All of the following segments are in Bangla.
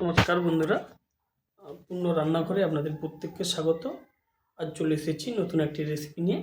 নমস্কার বন্ধুরা। পূর্ণ রান্নাঘরে আপনাদের প্রত্যেককে স্বাগত। আজ চলে এসেছি নতুন একটি রেসিপি নিয়ে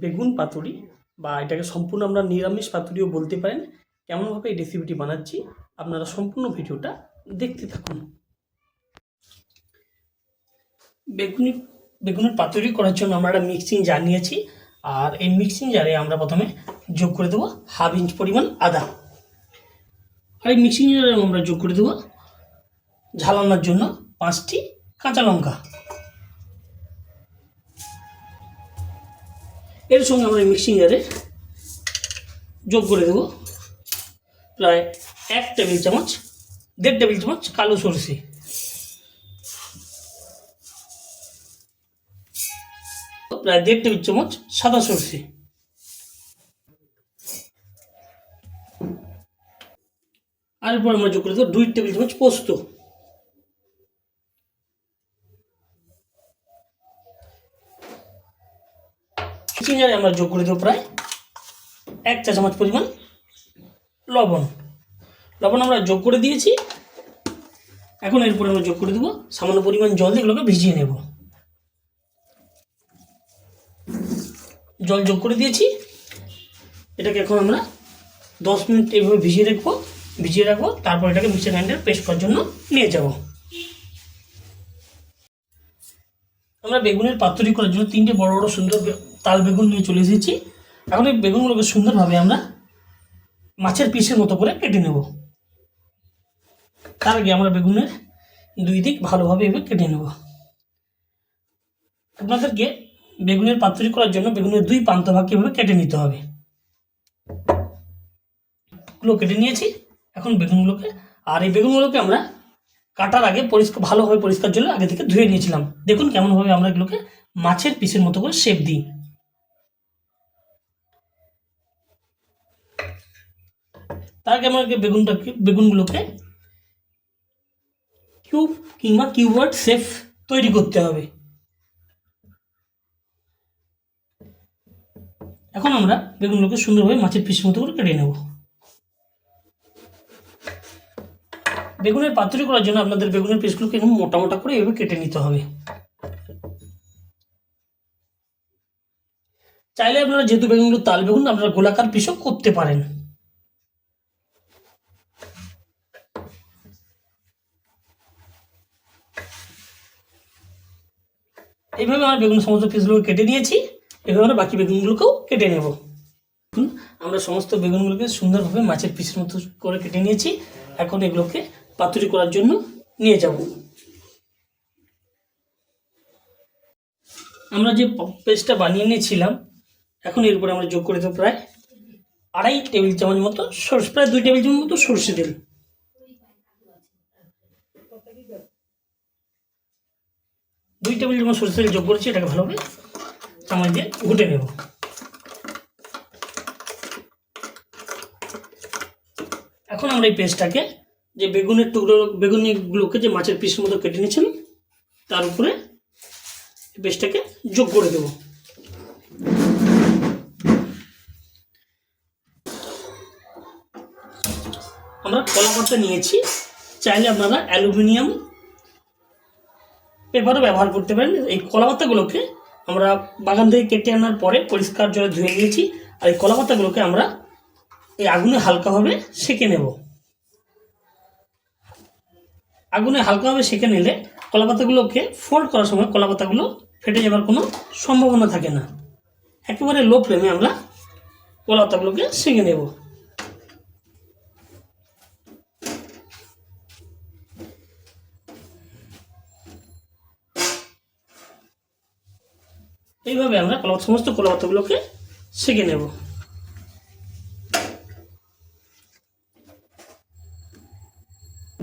বেগুন পাতুরি বা এটাকে সম্পূর্ণ আমরা নিরামিষ পাতুরিও বলতে পারেন। কেমনভাবে এই রেসিপিটি বানাচ্ছি আপনারা সম্পূর্ণ ভিডিওটা দেখতে থাকুন। বেগুনি, বেগুনের পাতুরি করার জন্য আমরা একটা মিক্সিং জার নিয়েছি আর এই মিক্সিং জারে আমরা প্রথমে যোগ করে দেবো হাফ ইঞ্চ পরিমাণ আদা। আর এই মিক্সিং জারে আমরা যোগ করে দেবো ঝালানোর জন্য পাঁচটি কাঁচা লঙ্কা। এর সঙ্গে আমরা মিক্সিং জারে যোগ করে দেবো প্রায় এক টেবিল চামচ, দেড় টেবিল চামচ কালো সরষে। প্রায় দেড় টেবিল চামচ সাদা সরষে। আর এরপর আমরা যোগ করে দেবো দুই টেবিল চামচ পোস্ত। চিংড়ি আমরা যোগ করে দেবো প্রায় এক চা চামচ পরিমাণ লবণ। লবণ আমরা যোগ করে দিয়েছি। এখন এরপরে আমরা যোগ করে দেবো। সামান্য পরিমাণ জল দিয়ে এগুলোকে ভিজিয়ে নেব। জল যোগ করে দিয়েছি। এটাকে এখন আমরা দশ মিনিট এইভাবে ভিজিয়ে রাখব। ভিজিয়ে রাখব। তারপর এটাকে মিক্সার গ্রাইন্ডার পেস্ট করার জন্য নিয়ে যাব। আমরা বেগুনের পাতুরি করার জন্য তিনটে বড় বড় সুন্দর তাল বেগুন নিয়ে চলে এসেছি। এখন এই বেগুনগুলোকে সুন্দরভাবে আমরা মাছের পিসের মতো করে কেটে নেব। তার আগে আমরা বেগুনের দুই দিক ভালোভাবে এভাবে কেটে নেব। আপনাদেরকে বেগুনের পাতুরি করার জন্য বেগুনের দুই প্রান্ত ভাগ এভাবে কেটে নিতে হবে। গুলো কেটে নিয়েছি। এখন বেগুনগুলোকে আর এই বেগুনগুলোকে আমরা কাটার আগে পরিষ্কার, ভালোভাবে পরিষ্কার জলে আগে থেকে ধুয়ে নিয়েছিলাম। দেখুন কেমনভাবে আমরা এগুলোকে মাছের পিসের মতো করে শেপ দিই। তার আগে আমাকে বেগুনটাকে বেগুনগুলোকে কিউব কিংবা কিউবার্ড শেপ তৈরি করতে হবে। এখন আমরা বেগুনগুলোকে সুন্দরভাবে মাছের পিস মতো করে কেটে নেব। বেগুনের পাতুরি করার জন্য আপনাদের বেগুনের পিসগুলোকে এরকম মোটা মোটা করে এভাবে কেটে নিতে হবে। চাইলে আপনারা যেহেতু বেগুনগুলো তাল বেগুন, আপনারা গোলাকার পিসও করতে পারেন। এইভাবে আমরা বেগুন সমস্ত পিসগুলো কেটে নিয়েছি। এভাবে আমরা বাকি বেগুনগুলোকেও কেটে নেব। আমরা সমস্ত বেগুনগুলোকে সুন্দরভাবে মাছের পিসের মতো করে কেটে নিয়েছি। এখন এগুলোকে পাতুরি করার জন্য নিয়ে যাব। আমরা যে পেস্টটা বানিয়ে নিয়েছিলাম, এখন এর উপরে আমরা যোগ করে দেবো প্রায় আড়াই টেবিল চামচ মতো সরষে প্রায় দুই টেবিল চামচ মতো সরষে তেল। দুই টেবিল চামচ সরষে তেল যোগ করেছি, এটাকে ভালোভাবে চামচ দিয়ে ঘুটে নেব। এখন আমরা এই পেস্টটাকে যে বেগুনের টুকরো, বেগুনিগুলোকে যে মাছের পিসের মতো কেটে নিয়েছিলাম, তার উপরে পেস্টটাকে যোগ করে দেব। আমরা কলা পাতা নিয়েছি, চাইলে আপনারা অ্যালুমিনিয়াম পেপারও ব্যবহার করতে পারেন। এই কলা পাতাগুলোকে আমরা বাগান থেকে কেটে আনার পরে পরিষ্কার জলে ধুয়ে নিয়েছি। আর এই কলা পাতাগুলোকে আমরা এই আগুনে হালকাভাবে সেঁকে নেব। আগুনে হালকাভাবে সেঁকে নিলে কলাপাতাগুলোকে ফোল্ড করার সময় কলাপাতাগুলো ফেটে যাবার কোনো সম্ভাবনা থাকে না। একেবারে লো ফ্লেমে আমরা কলাপাতাগুলোকে সেঁকে নেব। এইভাবে আমরা কলা সমস্ত কলাপাতাগুলোকে সেঁকে নেব।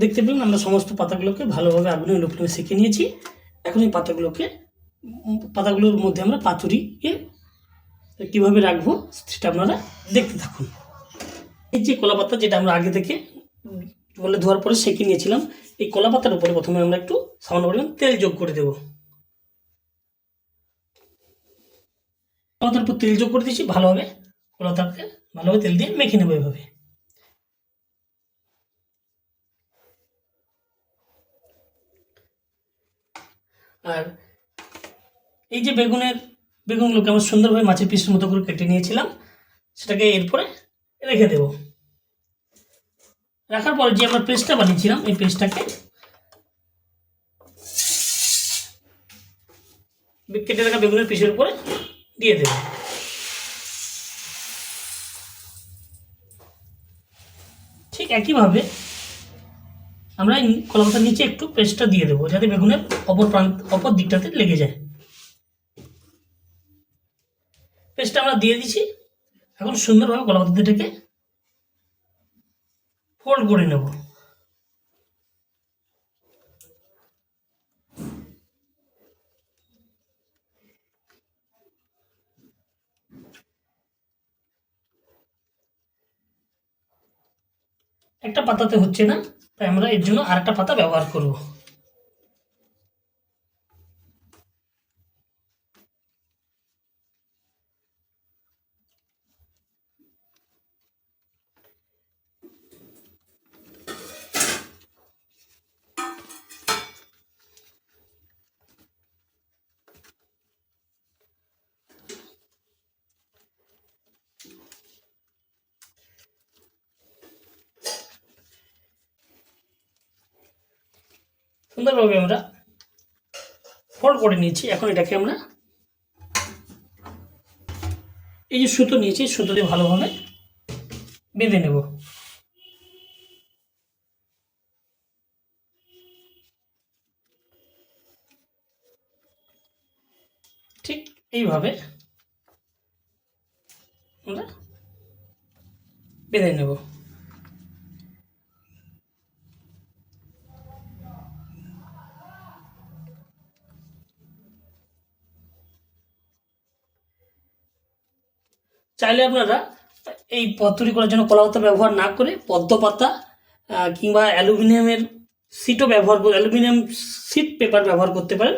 দেখতে পেলেন আমরা সমস্ত পাতাগুলোকে ভালোভাবে আগুনে লো ফ্লেমে সেঁকে নিয়েছি। এখন এই পাতাগুলোকে পাতাগুলোর মধ্যে আমরা পাতুরিকে কীভাবে রাখব সেটা আপনারা দেখতে থাকুন। এই যে কলা পাতা যেটা আমরা আগে থেকে বলে ধোয়ার পরে সেঁকে নিয়েছিলাম, এই কলা পাতার উপরে প্রথমে আমরা একটু সামান্য পরিমাণ তেল যোগ করে দেবো। কলা পাতার উপর তেল যোগ করে দিয়েছি, ভালোভাবে কলা পাতাকে ভালোভাবে তেল দিয়ে মেখে নেব এভাবে। আর এই যে বেগুনের, বেগুনগুলোকে আমরা সুন্দরভাবে মাছের পিসের মতো করে কেটে নিয়েছিলাম, সেটাকে এরপরে রেখে দেব। রাখার পরে যে আমরা পেস্টটা বানিয়েছিলাম, এই পেস্টটাকে কেটে রাখা বেগুনের পিসের উপরে দিয়ে দেব। ঠিক একইভাবে আমরা এই কলাপাতার নিচে একটু পেস্টটা দিয়ে দেবো, যাতে বেগুনের অপর প্রান্ত, অপর দিকটাতে লেগে যায়। পেস্টটা আমরা দিয়ে দিছি এখন সুন্দরভাবে কলাপাতাটাকে ফোল্ড করে নেব। একটা পাতাতে হচ্ছে না তাই আমরা এর জন্য আরেকটা পাতা ব্যবহার করব। সুন্দরভাবে আমরা ফোল্ড করে নিয়েছি। এখন এটাকে আমরা এই যে সুতো নিয়েছি, সুতো দিয়ে ভালোভাবে বেঁধে নেব। ঠিক এইভাবে আমরা বেঁধে নেব। চাইলে আপনারা এই পথ তৈরি করার জন্য কলা পাতা ব্যবহার না করে পদ্ম পাতা কিংবা অ্যালুমিনিয়ামের সিটও ব্যবহার করে অ্যালুমিনিয়াম সিট পেপার ব্যবহার করতে পারেন।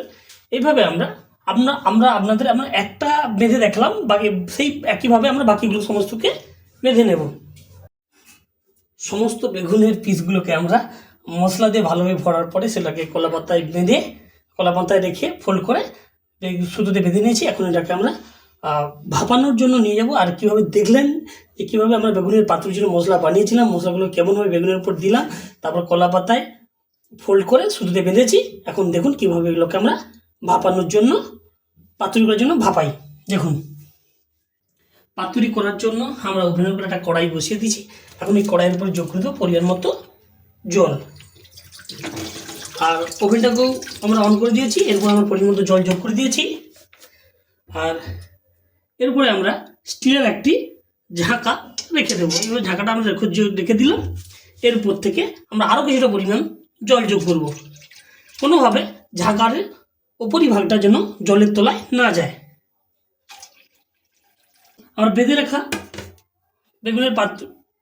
এইভাবে আমরা আমরা আমরা আপনাদের, আমরা একটা বেঁধে দেখলাম, বাকি সেই একইভাবে আমরা বাকিগুলো সমস্তকে বেঁধে নেব। সমস্ত বেগুনের পিসগুলোকে আমরা মশলা দিয়ে ভালোভাবে ভরার পরে সেটাকে কলা পাতায় বেঁধে কলা পাতায় রেখে ফোল্ড করে সুতোতে বেঁধে নিয়েছি। এখন এটাকে আমরা ভাপানোর জন্য নিয়ে যাব। আর কীভাবে দেখলেন যে কীভাবে আমরা বেগুনের পাতুরির জন্য মশলা বানিয়েছিলাম, মশলাগুলো কেমনভাবে বেগুনের উপর দিলাম, তারপর কলা পাতায় ফোল্ড করে সুতোতে বেঁধেছি। এখন দেখুন কীভাবে এগুলোকে আমরা ভাপানোর জন্য পাতুরি করার জন্য ভাপাই। দেখুন, পাতুরি করার জন্য আমরা ওভেনের উপর একটা কড়াই বসিয়ে দিয়েছি। এখন এই কড়াইয়ের উপরে যোগ করে দেবো পরিমাণ মতো জল। আর ওভেনটাকেও আমরা অন করে দিয়েছি, এরপর আমরা পরিমাণ মতো জল যোগ করে দিয়েছি। আর এরপরে আমরা স্টিলের একটি ঝাঁকা রেখে দেবো। এইভাবে ঝাঁকাটা আমরা রেখে রেখে দিলাম। এরপর থেকে আমরা আরও কিছুটা পরিমাণ জল যোগ করব। কোনোভাবে ঝাঁকারের উপরিভাগটা যেন জলের তলায় না যায়। আমরা বেঁধে রাখা বেগুনের পাত্র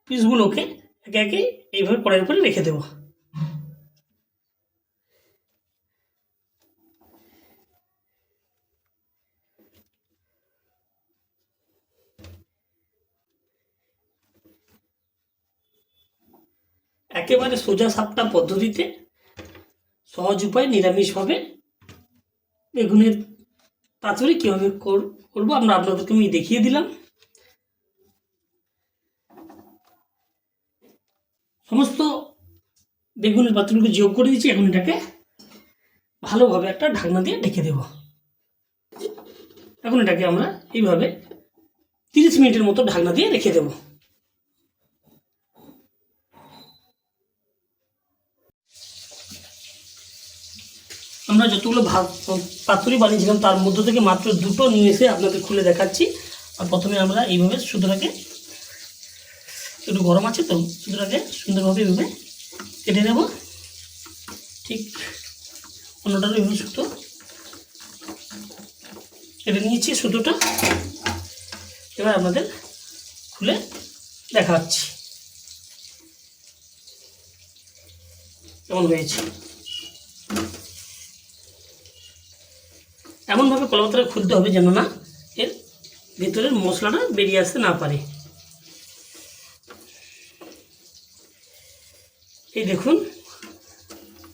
পিসগুলোকে একে একে এইভাবে কড়াইয়ের উপরে রেখে দেবো। একেবারে সোজা সাপটা পদ্ধতিতে সহজ উপায় নিরামিষভাবে বেগুনের পাতুরি কীভাবে কর- করব আমরা আপনাদেরকে আমি দেখিয়ে দিলাম। সমস্ত বেগুনের পাতুরিকে যোগ করে দিচ্ছি এখন এটাকে ভালোভাবে একটা ঢাকনা দিয়ে ঢেকে দেব। এখন এটাকে আমরা এইভাবে তিরিশ মিনিটের মতো ঢাকনা দিয়ে রেখে দেবো। আমরা যতগুলো পাতুরি বানিয়েছিলাম, তার মধ্য থেকে মাত্র দুটো নিয়ে এসে আপনাদের খুলে দেখাচ্ছি। আর প্রথমে আমরা এইভাবে সুতোটাকে, একটু গরম আছে তো, সুতোটাকে সুন্দরভাবে এইভাবে কেটে নেব। ঠিক অন্যটারও এইভাবে সুতো কেটে নিয়েছি সুতোটা। এবার আপনাদের খুলে দেখাচ্ছি। কেমন হয়েছে? এমনভাবে কলাপাতাটা খুলতে হবে যেন না, এর ভেতরের মশলাটা বেরিয়ে আসতে না পারে। এই দেখুন,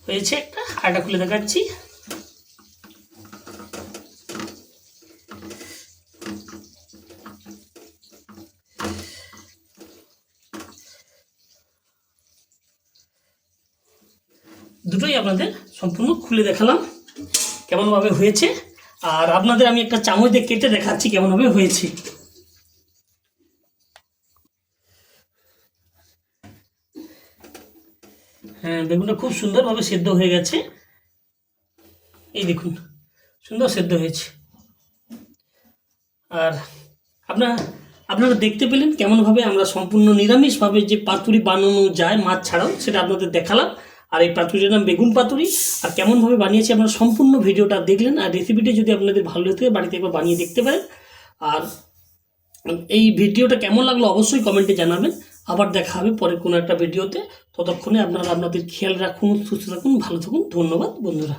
হয়েছে একটা আটা খুলে দেখাচ্ছি। দুটোই আপনাদের সম্পূর্ণ খুলে দেখালাম, কেমনভাবে হয়েছে। আর আপনাদের আমি একটা চামচ দিয়ে কেটে দেখাচ্ছি কেমনভাবে হয়েছে। হ্যাঁ বেগুনটা খুব সুন্দরভাবে সেদ্ধ হয়ে গেছে। এই দেখুন, সুন্দর সেদ্ধ হয়েছে। আর আপনার, আপনারা দেখতে পেলেন কেমনভাবে আমরা সম্পূর্ণ নিরামিষভাবে যে পাতুরি বানানো যায় মাছ ছাড়াও, সেটা আপনাদের দেখালাম। আর এই পাতুরির নাম বেগুন পাতুরি। আর কেমনভাবে বানিয়েছি আপনারা সম্পূর্ণ ভিডিওটা দেখলেন, আর রেসিপিটি যদি আপনাদের ভালো লাগে বাড়িতে একবার বানিয়ে দেখতে পারেন। আর এই ভিডিওটা কেমন লাগল অবশ্যই কমেন্টে জানাবেন। আবার দেখা হবে পরে কোনো একটা ভিডিওতে। ততক্ষণে আপনারা আপনাদের খেয়াল রাখুন, সুস্থ থাকুন, ভালো থাকুন। ধন্যবাদ বন্ধুরা।